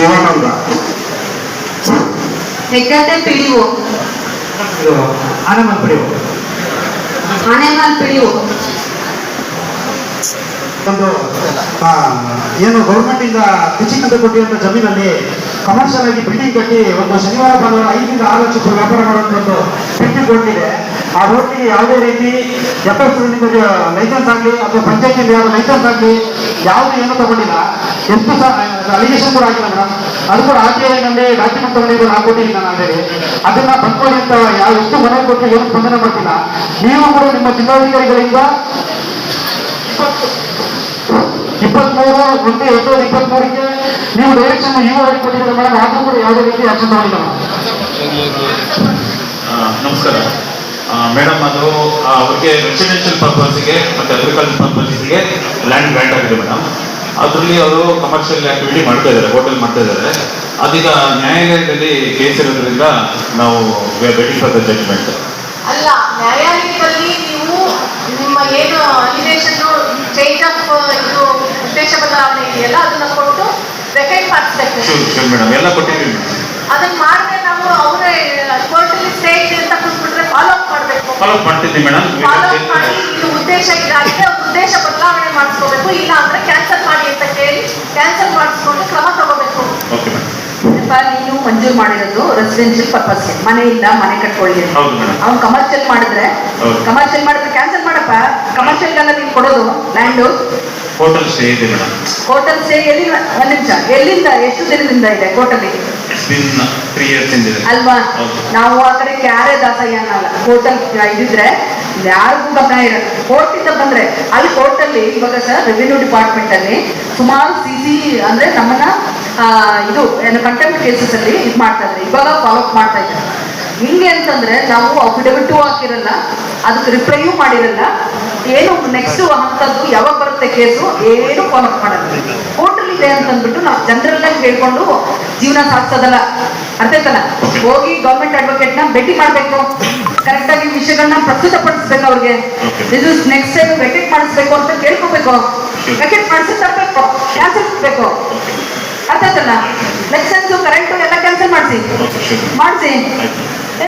ಶಿವಾನಂದ ಹೆಗ್ಗಡ್ಡೆ ಪಿಡಿವು ಆನೆಮಲ್ ಪಿಡಿವು ಆನೆಮಲ್ ಪಿಡಿವು ಒಂದು ಆ, ಏನು ಗೌರ್ಮೆಂಟ್ ಇಂದ ಪಿಚಿಂಗ್ ಅಂತ ಕೊಟ್ಟಿರುವಂತ ಜಮೀನಲ್ಲಿ ಕಮರ್ಷಿಯಲ್ ಆಗಿ ಬಿಲ್ಡಿಂಗ್ ಕಟ್ಟಿ ಒಂದು ಶನಿವಾರ ಭಾನುವಾರ ಐದರಿಂದ ಆರು ಲಕ್ಷ ರೂಪಾಯಿ ವ್ಯಾಪಾರ ಮಾಡುವಂತ ಒಂದು ಬಿಲ್ಡಿಂಗ್ ಕೊಟ್ಟಿದೆ ಆ ರೋಡ್ಗೆ ಯಾವುದೇ ರೀತಿ ಎಫ್ ಎಸ್ ಲೈಸೆನ್ಸ್ ಆಗಲಿ ಅಥವಾ ಪಂಚಾಯತಿ ಯಾರು ಲೈಸೆನ್ಸ್ ಆಗಲಿ ಯಾವುದು ಏನು ತಗೊಂಡಿಲ್ಲ. ಎಷ್ಟು ಸಹ ಅಲಿಗೇಷನ್ ಕೂಡ ಆಗಿಲ್ಲ ಮೇಡಮ್. ಅದು ಕೂಡ ಆರ್ ಟಿ ಐನಲ್ಲಿ ಡಾಕ್ಯುಮೆಂಟ್ ತಗೊಂಡಿದ್ದು ನಾವು ಕೊಟ್ಟಿದ್ದೀನಿ ನಾನು ಆಲ್ರೆಡಿ. ಅದನ್ನ ಬಂದ್ಕೊಳ್ಳಿ ಅಂತ ಯಾವ ಎಷ್ಟು ಮನೆ ಕೊಟ್ಟು ಏನು ಸ್ಪಂದನೆ ಮಾಡ್ತಿಲ್ಲ. ನೀವು ಕೂಡ ನಿಮ್ಮ ಜಿಲ್ಲಾಧಿಕಾರಿಗಳಿಂದ ಇಪ್ಪತ್ಮೂರು ಒಂದು ಎರಡು ಸಾವಿರದ ಇಪ್ಪತ್ಮೂರಕ್ಕೆ ನೀವು ಡೈರೆಕ್ಷನ್ ನೀವು ಕೊಟ್ಟಿದ್ದೀರಾ ಮೇಡಮ್? ಆದರೂ ಕೂಡ ಯಾವುದೇ ರೀತಿ ಆಕ್ಷನ್ ತಗೊಂಡಿಲ್ಲ ನಮಸ್ಕಾರ. ಮೇಡಮ್, ಅದು ಅವ್ರಿಗೆ ರೆಸಿಡೆನ್ಷಿಯಲ್ ಪರ್ಪಸ್ಗೆ ಮತ್ತು ಅಗ್ರಿಕಲ್ಚರ್ ಪರ್ಪಸ್ಗೆ ಲ್ಯಾಂಡ್ ಗ್ರ್ಯಾಂಟ್ ಆಗಿದೆ ಮೇಡಮ್. ಅದರಲ್ಲಿ ಅವರು ಕಮರ್ಷಿಯಲ್ ಆಕ್ಟಿವಿಟಿ ಮಾಡ್ತಾ ಇದ್ದಾರೆ ಹೋಟೆಲ್ ಮಾಡ್ತಾ ಇದ್ದಾರೆ. ಅದೀಗ ನ್ಯಾಯಾಲಯದಲ್ಲಿ ಕೇಸ್ ಇರೋದ್ರಿಂದ ನಾವು ವೇಟಿಂಗ್ ಫಾರ್ ದ ಜಡ್ಜ್ಮೆಂಟ್ ಅಲ್ಲ ನ್ಯಾಯಾಲಯದಲ್ಲಿ ನೀವು ನಿಮ್ಮ ಏನು ಅಲಿಗೇಷನ್ ಚೇಂಜ್ ಆಫ್ ಇದು ಉದ್ದೇಶ ಬದಲಾವಣೆ ಇದೆಯಲ್ಲ ಅದನ್ನ ಕೊಟ್ಟು ವೆಕೆಟ್ ಮಾಡಿಸ್ಬೇಕು. ಮೇಡಮ್ ಎಲ್ಲ ಕೊಟ್ಟಿದ್ದೀವಿ ಅದನ್ನ ಮಾಡದೆ ನಾವು ಅವರೇ ಕೋರ್ಟಲ್ಲಿ ಸ್ಟೇ ಇದೆ ಅಂತ ಕೂತ್ಬಿಟ್ರೆ ಫಾಲೋ ಅಪ್ ಮಾಡಬೇಕು. ಫಾಲೋ ಮಾಡ್ತಿದ್ದೀವಿ ಮೇಡಮ್ ಫಾಲೋ ಅಪ್ ಮಾಡಿ ಇದು ಉದ್ದೇಶ ಇದಾಗಿದೆ ಉದ್ದೇಶ ಬದಲಾವಣೆ ಮಾಡಿಸ್ಕೋಬೇಕು ಇಲ್ಲ ಅಂದ್ರೆ ಕ್ಯಾನ್ಸಲ್ ಕ್ಯಾನ್ಸಲ್ ಮಾಡಿಸ್ಕೊಂಡು ಕ್ರಮ ತಗೋಬೇಕು. ನೀವು ಮಂಜೂರು ಮಾಡಿರೋದು ರೆಸಿಡೆನ್ಷಿಯಲ್ ಪರ್ಪಸ್ ಮನೆ ಇಲ್ಲ ಮನೆ ಕಟ್ಕೊಳ್ಳಿ ಅವ್ನು ಕಮರ್ಷಿಯಲ್ ಮಾಡಿದ್ರೆ ಕಮರ್ಷಿಯಲ್ ಮಾಡಿದ್ರೆ ಕ್ಯಾನ್ಸಲ್ ಮಾಡಪ್ಪ. ಕಮರ್ಷಿಯಲ್ ಕಮರ್ಷಿಯಲ್ಗೆಲ್ಲ ನೀವು ಕೊಡೋದು ಲ್ಯಾಂಡು ಹೋಟೆಲ್ ಸ್ಟೇ ಇದೆ ಮೇಡಮ್ ಹೋಟೆಲ್ ಸ್ಟೇ ಎಲ್ಲಿ ಒಂದು ನಿಮಿಷ. ಎಲ್ಲಿಂದ ಎಷ್ಟು ದಿನದಿಂದ ಇದೆ ಹೋಟೆಲ್ ಇಂದಿದೆ ಅಲ್ವಾ? ನಾವು ಆ ಕಡೆ ಕ್ಯಾರೆ ದಾಸಯ್ಯ ಅನ್ನಲ್ಲ. ಹೋಟೆಲ್ ಇದಿದ್ರೆ ಯಾರಿಗೂ ಗಮನ ಇರಲ್ಲ ಕೋರ್ಟಿಂದ ಬಂದ್ರೆ, ಅಲ್ಲಿ ಕೋರ್ಟಲ್ಲಿ ಇವಾಗ ಸರ್ ರೆವಿನ್ಯೂ ಡಿಪಾರ್ಟ್ಮೆಂಟ್ ಅಲ್ಲಿ ಸುಮಾರು ಸಿ ಸಿ ಅಂದ್ರೆ ನಮ್ಮನ್ನ ಇದು, ಏನು ಕಂಟೆಂಟ್ ಕೇಸಸ್ ಅಲ್ಲಿ ಇದು ಮಾಡ್ತಾ ಇದ್ದಾರೆ. ಇವಾಗ ಫಾಲೋ ಅಪ್ ಮಾಡ್ತಾ ಇದ್ದಾರೆ. ಹಿಂಗೆ ಅಂತಂದ್ರೆ ನಾವು ಅಫಿಡವಿಟು ಹಾಕಿರಲ್ಲ, ಅದಕ್ಕೆ ರಿಪ್ಲೈಯೂ ಮಾಡಿರಲ್ಲ. ಏನು ನೆಕ್ಸ್ಟ್ ಹಂತದ್ದು ಯಾವಾಗ ಬರುತ್ತೆ ಕೇಸು, ಏನು ಫಾಲೋ ಅಪ್ ಮಾಡಲ್ಲ. ಕೋರ್ಟಲ್ಲಿ ಇದೆ ಅಂತಂದ್ಬಿಟ್ಟು ನಾವು ಜನರಲ್ ಆಗಿ ಹೇಳ್ಕೊಂಡು ಜೀವನ ಸಾಕ್ತದಲ್ಲ ಅರ್ಥ ಹೋಗಿ ಗೌರ್ಮೆಂಟ್ ಅಡ್ವೊಕೇಟ್ನ ಭೇಟಿ ಮಾಡ್ಬೇಕು. ಕರೆಕ್ಟ್ ಆಗಿ ವಿಷಯಗಳನ್ನ ಪ್ರಸ್ತುತಪಡಿಸ್ಬೇಕು ಅವ್ರಿಗೆ. ಇದು ನೆಕ್ಸ್ಟ್ ಟೈಮ್ ವೆಕೆಟ್ ಮಾಡಿಸ್ಬೇಕು ಅಂತ ಕೇಳ್ಕೋಬೇಕು. ವೆಕೆಟ್ ಮಾಡಿಸಿ ತರಬೇಕು ಕ್ಯಾನ್ಸಲ್ ಬೇಕು ಅರ್ಥ ಆಯ್ತಲ್ಲ? ಲೆಕ್ಸನ್ಸ್ ಕರೆಂಟು ಎಲ್ಲ ಕ್ಯಾನ್ಸಲ್ ಮಾಡಿಸಿ. ಮಾಡಿಸಿ.